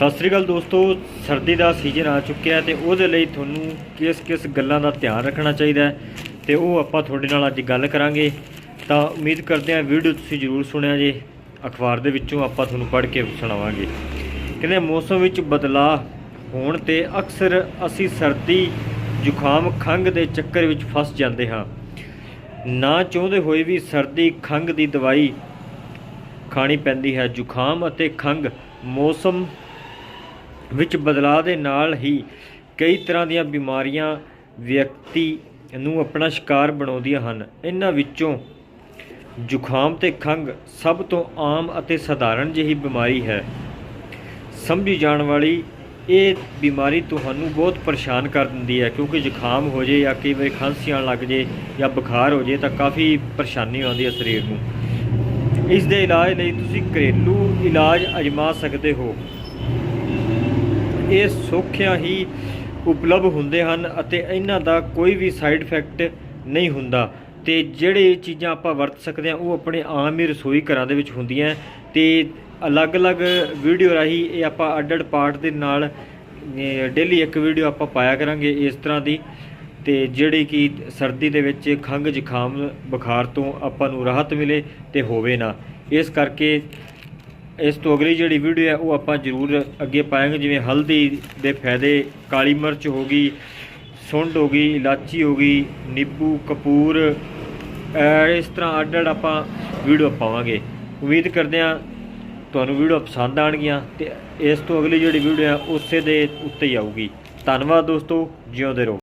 ਸਤਿ ਸ੍ਰੀ ਅਕਾਲ ਦੋਸਤੋ, ਸਰਦੀ ਦਾ ਸੀਜ਼ਨ ਆ ਚੁੱਕਿਆ ਹੈ ਤੇ ਉਹਦੇ ਲਈ ਤੁਹਾਨੂੰ ਕਿਸ ਕਿਸ ਗੱਲਾਂ ਦਾ ਧਿਆਨ ਰੱਖਣਾ ਚਾਹੀਦਾ ਹੈ ਤੇ ਉਹ ਆਪਾਂ ਤੁਹਾਡੇ ਨਾਲ ਅੱਜ ਗੱਲ ਕਰਾਂਗੇ। ਤਾਂ ਉਮੀਦ ਕਰਦੇ ਹਾਂ ਵੀਡੀਓ ਤੁਸੀਂ ਜ਼ਰੂਰ ਸੁਣਿਆ ਜੇ, ਅਖਬਾਰ ਦੇ ਵਿੱਚੋਂ ਆਪਾਂ ਤੁਹਾਨੂੰ ਪੜ੍ਹ ਕੇ ਸੁਣਾਵਾਂਗੇ। ਕਹਿੰਦੇ ਮੌਸਮ ਵਿੱਚ ਬਦਲਾਅ ਹੋਣ ਤੇ ਅਕਸਰ ਅਸੀਂ ਸਰਦੀ ਜ਼ੁਕਾਮ ਖੰਘ ਦੇ ਚੱਕਰ ਵਿੱਚ ਫਸ ਜਾਂਦੇ ਹਾਂ। ਨਾ ਚਾਹੁੰਦੇ ਹੋਏ ਵੀ ਸਰਦੀ ਖੰਘ ਦੀ ਦਵਾਈ ਖਾਣੀ ਪੈਂਦੀ ਹੈ। ਜ਼ੁਕਾਮ ਅਤੇ ਖੰਘ ਮੌਸਮ ਵਿੱਚ ਬਦਲਾਅ ਦੇ ਨਾਲ ਹੀ ਕਈ ਤਰ੍ਹਾਂ ਦੀਆਂ ਬਿਮਾਰੀਆਂ ਵਿਅਕਤੀ ਨੂੰ ਆਪਣਾ ਸ਼ਿਕਾਰ ਬਣਾਉਂਦੀਆਂ ਹਨ। ਇਹਨਾਂ ਵਿੱਚੋਂ ਜ਼ੁਕਾਮ ਤੇ ਖੰਘ ਸਭ ਤੋਂ ਆਮ ਅਤੇ ਸਧਾਰਨ ਜਿਹੀ ਬਿਮਾਰੀ ਹੈ। ਸਮਝੀ ਜਾਣ ਵਾਲੀ ਇਹ ਬਿਮਾਰੀ ਤੁਹਾਨੂੰ ਬਹੁਤ ਪਰੇਸ਼ਾਨ ਕਰ ਦਿੰਦੀ ਹੈ ਕਿਉਂਕਿ ਜ਼ੁਕਾਮ ਹੋ ਜੇ ਜਾਂ ਕਈ ਵਾਰੀ ਖਾਂਸੀ ਆਉਣ ਲੱਗ ਜੇ ਜਾਂ ਬੁਖਾਰ ਹੋ ਜੇ ਤਾਂ ਕਾਫੀ ਪਰੇਸ਼ਾਨੀ ਆਉਂਦੀ ਹੈ ਸਰੀਰ ਨੂੰ। ਇਸ ਦੇ ਇਲਾਜ ਲਈ ਤੁਸੀਂ ਘਰੇਲੂ ਇਲਾਜ ਅਜਮਾ ਸਕਦੇ ਹੋ। ਇਹ ਸੌਖਿਆਂ ਹੀ ਉਪਲਬਧ ਹੁੰਦੇ ਹਨ ਅਤੇ ਇਹਨਾਂ ਦਾ ਕੋਈ ਵੀ ਸਾਈਡ ਇਫੈਕਟ ਨਹੀਂ ਹੁੰਦਾ। ਤੇ ਜਿਹੜੇ ਚੀਜ਼ਾਂ ਆਪਾਂ ਵਰਤ ਸਕਦੇ ਹਾਂ, ਉਹ ਆਪਣੇ ਆਮ ਹੀ ਰਸੋਈ ਘਰਾਂ ਦੇ ਵਿੱਚ ਹੁੰਦੀਆਂ ਤੇ ਅਲੱਗ-ਅਲੱਗ ਵੀਡੀਓ ਰਾਹੀਂ ਇਹ ਆਪਾਂ ਅੱਡ-ਅੱਡ ਪਾਰਟ ਦੇ ਨਾਲ ਡੇਲੀ ਇੱਕ ਵੀਡੀਓ ਆਪਾਂ ਪਾਇਆ ਕਰਾਂਗੇ ਇਸ ਤਰ੍ਹਾਂ ਦੀ। ਤੇ ਜਿਹੜੀ ਕਿ ਸਰਦੀ ਦੇ ਵਿੱਚ ਖੰਘ ਜ਼ੁਕਾਮ ਬੁਖਾਰ ਤੋਂ ਆਪਾਂ ਨੂੰ ਰਾਹਤ ਮਿਲੇ ਤੇ ਹੋਵੇ ਨਾ। ਇਸ ਕਰਕੇ ਇਸ ਤੋਂ ਅਗਲੀ ਜਿਹੜੀ ਵੀਡੀਓ ਹੈ, ਉਹ ਆਪਾਂ ਜ਼ਰੂਰ ਅੱਗੇ ਪਾਏਗੇ, ਜਿਵੇਂ ਹਲਦੀ ਦੇ ਫਾਇਦੇ, ਕਾਲੀ ਮਿਰਚ ਹੋ ਗਈ, ਸੁੰਡ ਹੋ ਗਈ, ਇਲਾਚੀ ਹੋ ਗਈ, ਨਿੰਬੂ, ਕਪੂਰ ਇਸ ਤਰ੍ਹਾਂ ਅੱਡ ਅੱਡ ਆਪਾਂ ਵੀਡੀਓ ਪਾਵਾਂਗੇ। ਉਮੀਦ ਕਰਦੇ ਹਾਂ ਤੁਹਾਨੂੰ ਵੀਡੀਓ ਪਸੰਦ ਆਣਗੀਆਂ ਤੇ ਇਸ ਤੋਂ ਅਗਲੀ ਜਿਹੜੀ ਵੀਡੀਓ ਹੈ, ਉਸੇ ਦੇ ਉੱਤੇ ਹੀ ਆਊਗੀ। ਧੰਨਵਾਦ ਦੋਸਤੋ, ਜਿਉਂਦੇ ਰਹੋ।